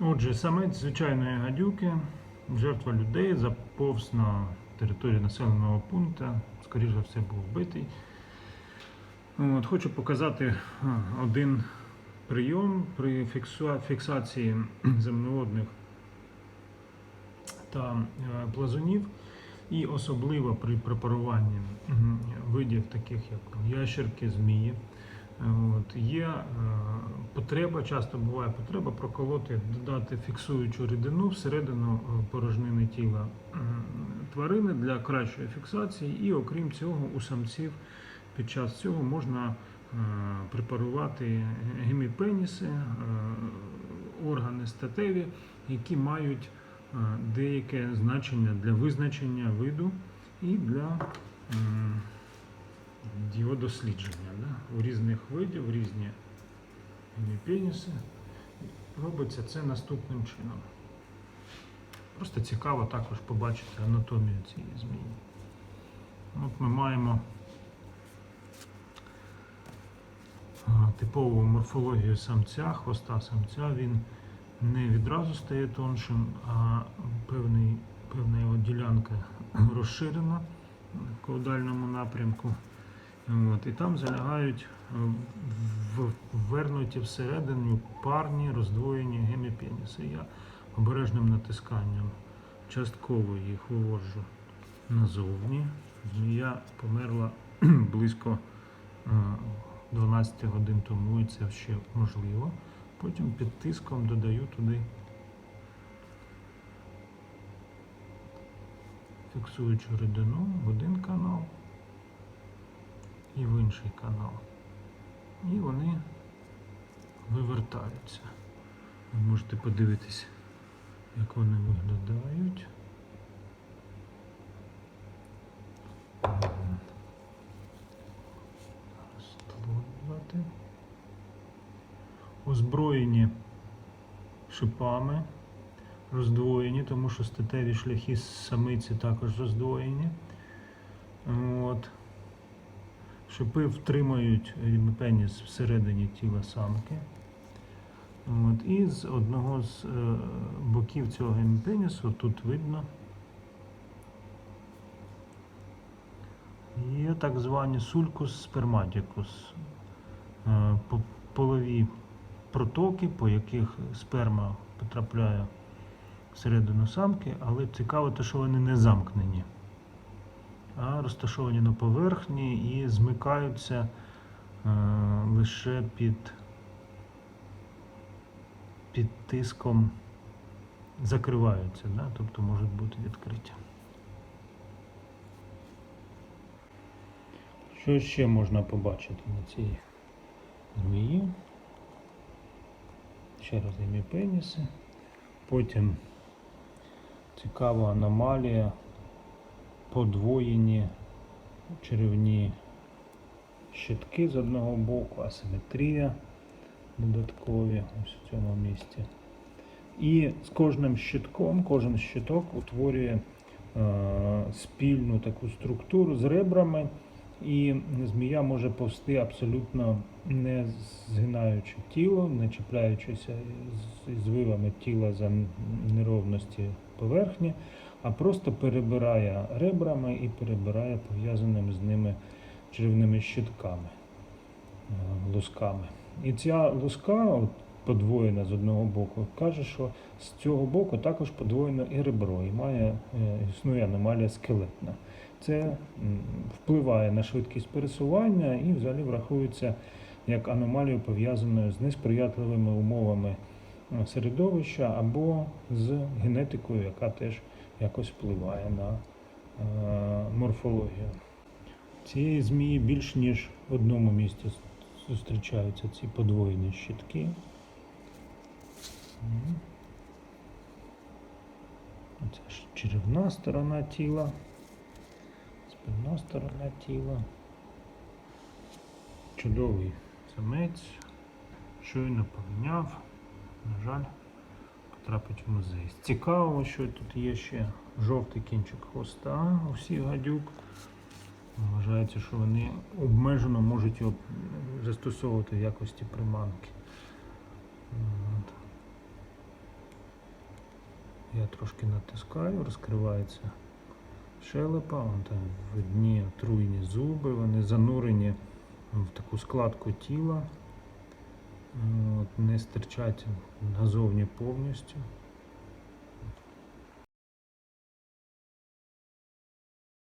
Отже, самець звичайної гадюки, жертва людей, заповз на територію населеного пункту, скоріш за все, був вбитий. От, хочу показати один прийом при фіксації земноводних та е, плазунів, і особливо при препаруванні видів, таких як ящерки, змії. От, є е, потреба, часто буває потреба проколоти, додати фіксуючу рідину всередину е, порожнини тіла тварини для кращої фіксації, і окрім цього, у самців під час цього можна е, препарувати геміпеніси, органи статеві, які мають деяке значення для визначення виду і для його дослідження. Да? У різних видів, різні геміпеніси. Робиться це наступним чином. Просто цікаво також побачити анатомію цієї змії. От ми маємо типову морфологію самця, хвоста самця. Він не відразу стає тоншим, а певний, певна його ділянка розширена в каудальному напрямку. От, і там залягають е, ввернуті всередину парні роздвоєні геміпеніси. Я обережним натисканням частково їх виводжу назовні. Змія померла близько е, 12 годин тому, і це ще можливо. Потім під тиском додаю туди фіксуючу рідину один канал і в інший канал. І вони вивертаються. Ви можете подивитися, як вони виглядають. Озброєні шипами, роздвоєні, тому що статеві шляхи самиці також роздвоєні. От. Шипи втримають пеніс всередині тіла самки. От, і з одного з е, боків цього геміпенісу, тут видно, є так звані сулькус сперматікус. Е, полові протоки, по яких сперма потрапляє всередину самки, але цікаво те, що вони не замкнені розташовані на поверхні і змикаються е, лише під, під тиском, закриваються, да? тобто можуть бути відкриті. Що ще можна побачити на цій змії? Ще раз пеніси. Потім цікава аномалія подвоєні черевні щитки з одного боку, асиметрія додаткові ось в цьому місці. І з кожним щитком, кожен щиток утворює е, спільну таку структуру з ребрами, і змія може повсти абсолютно не згинаючи тіло, не чіпляючися з звивами тіла за неровності поверхні, а просто перебирає ребрами і перебирає пов'язаними з ними черевними щитками, е, лусками. І ця луска, от, подвоєна з одного боку, каже, що з цього боку також подвоєно і ребро, і має, е, існує аномалія скелетна. Це впливає на швидкість пересування і взагалі врахується як аномалію пов'язаною з несприятливими умовами е, середовища або з генетикою, яка теж якось впливає на е, морфологію. Цієї змії більш ніж в одному місці зустрічаються ці подвоєні щитки. Оце ж черевна сторона тіла, спинна сторона тіла. Чудовий самець, щойно поміняв, на жаль, потрапить в музей. Цікаво, що тут є ще жовтий кінчик хвоста у всіх гадюк. Вважається, що вони обмежено можуть його застосовувати в якості приманки. От. я трошки натискаю, розкривається щелепа, вон там видні отруйні зуби, вони занурені в таку складку тіла, не стирчать назовні повністю.